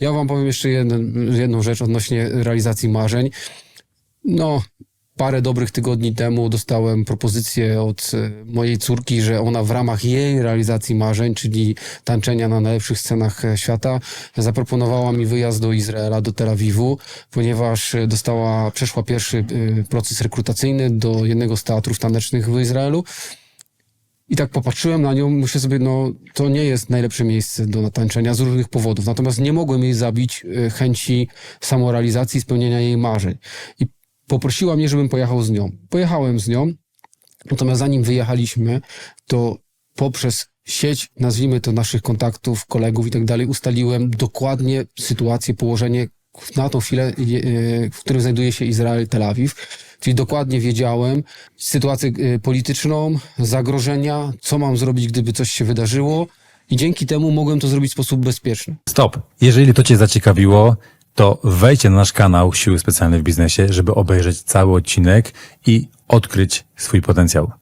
Ja wam powiem jeszcze jeden, jedną rzecz odnośnie realizacji marzeń. No, parę dobrych tygodni temu dostałem propozycję od e, mojej córki, że ona w ramach jej realizacji marzeń, czyli tańczenia na najlepszych scenach e, świata, zaproponowała mi wyjazd do Izraela, do Tel Awiwu, ponieważ e, dostała, przeszła pierwszy proces rekrutacyjny do jednego z teatrów tanecznych w Izraelu. I tak popatrzyłem na nią, myślę sobie, no to nie jest najlepsze miejsce do natańczenia z różnych powodów. Natomiast nie mogłem jej zabić e, chęci samorealizacji, spełnienia jej marzeń. I poprosiła mnie, żebym pojechał z nią. Pojechałem z nią, natomiast zanim wyjechaliśmy, to poprzez sieć, nazwijmy to naszych kontaktów, kolegów i tak dalej, ustaliłem dokładnie sytuację, położenie na tą chwilę, e, w którym znajduje się Izrael, Tel Awiw. Czyli dokładnie wiedziałem sytuację e, polityczną, zagrożenia, co mam zrobić, gdyby coś się wydarzyło. I dzięki temu mogłem to zrobić w sposób bezpieczny. Stop. Jeżeli to Cię zaciekawiło, to wejdźcie na nasz kanał Siły Specjalne w Biznesie, żeby obejrzeć cały odcinek i odkryć swój potencjał.